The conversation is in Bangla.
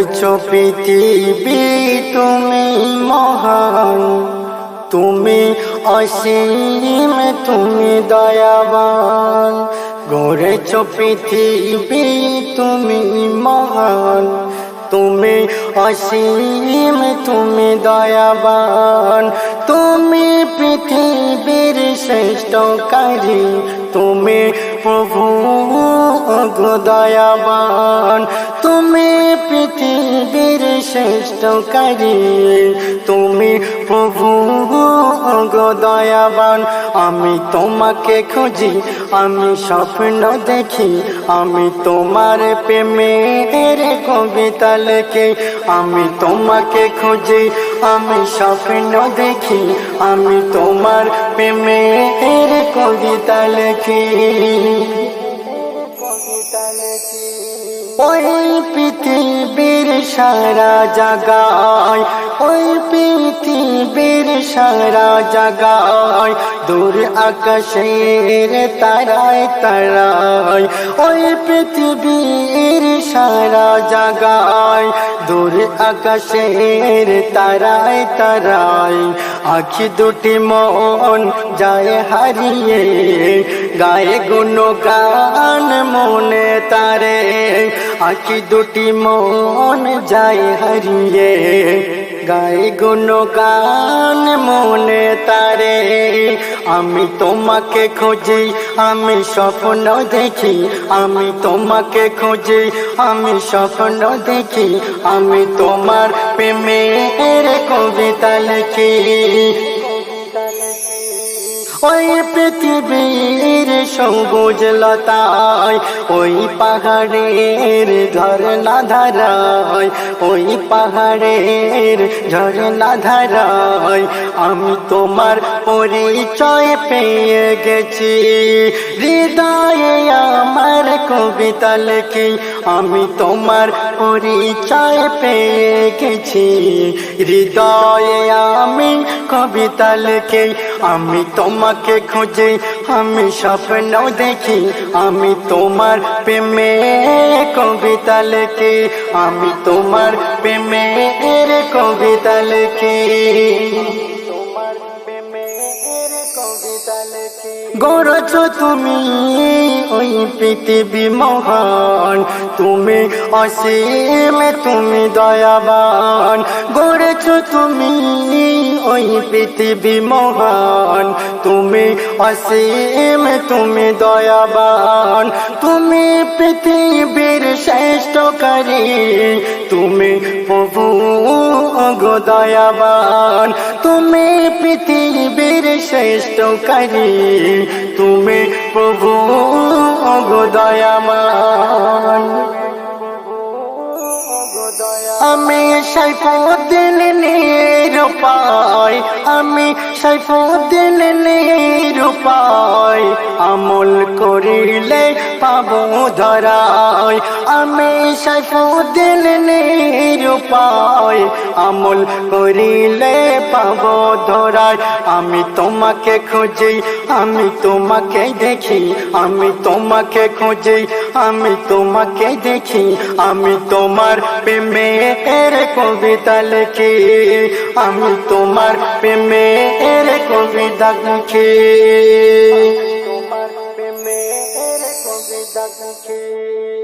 গড়েছ পৃথিবী তুমি মহান, তুমি অসীম, তুমি দয়াবান। গড়েছ পৃথিবী তুমি মহান, তুমি অসীম, তুমি দয়াবান। তুমি পৃথিবীর শ্রেষ্ঠকারী তুমি প্রভু দয়াবান তুমি শ্রেষ্ঠকারী তুমি প্রভু দয়াবান, আমি তোমাকে খুঁজি, আমি স্বপ্ন দেখি, আমি তোমার প্রেমের কবিতা লেখি, আমি তোমাকে খুঁজি, আমি স্বপ্ন দেখি, আমি তোমার প্রেমের কবিতা লেখি। কবিতা লেখি। ওই পৃথিবীর সারা জাগায়, ওই পৃথিবীর সারা জাগায়, দূর আকাশের তারায় তারায়, ওই পৃথিবীর সারা জাগায়, দূর আকাশের তারায় তারায়, আখি দুটি মন যায় হারিয়ে গায়ে গুণ গান মনে তারে। আখি দুটি মন যায় হারিয়ে। গায়ে গুণ গান মনে তারে। আমি তোমাকে খুঁজি, আমি স্বপ্ন দেখি। আমি তোমাকে খুঁজি, আমি স্বপ্ন দেখি। আমি তোমার প্রেমের কবিতা লিখি। ওই পৃথিবীর সবুজ লতায় ওই পাহাড়ের ঝরনা ধারায় ওই পাহাড়ের ঝরনা ধারায় আমি তোমার পরিচয় পেয়ে গেছি। হৃদয়ে আমার কবিতা লেখি আমি তোমার পরিচয় পেয়ে গেছি। হৃদয়ে আমি কবিতা লেখে আমি তোমাকে খুঁজে, আমি স্বপ্ন দেখি, আমি তোমার প্রেমে কবিতা লেখে আমি তোমার প্রেমের কবিতা লেখি গড়ছ তুমি ওই পৃথিবী মহান। তুমি অসীম, তুমি দয়াবান। গড়েছ তুমি ওই পৃথিবী মহান। তুমি অসীম, তুমি দয়াবান। তুমি পৃথিবীর শ্রেষ্ঠকারী। তুমি প্রভু গো দয়াবান। তুমি শ্রেষ্ঠ কারি তুমি প্রভু গো দয়ামান। আমি সাইফুদ্দিন নিরূপায় আমি সাইফুদ্দিন নিরূপায় আমল করিলে পাবো ধরায় আমি সাইফুদ্দিন নিরূপায়, আমল করিলে পাবো ধরায় আমি তোমাকে খুঁজি, আমি তোমাকে দেখি, আমি তোমাকে খুঁজি, আমি তোমাকে দেখি। আমি তোমার প্রেমের কবিতা লিখি, আমি তোমার প্রেমের কবিতা লিখি। লিখি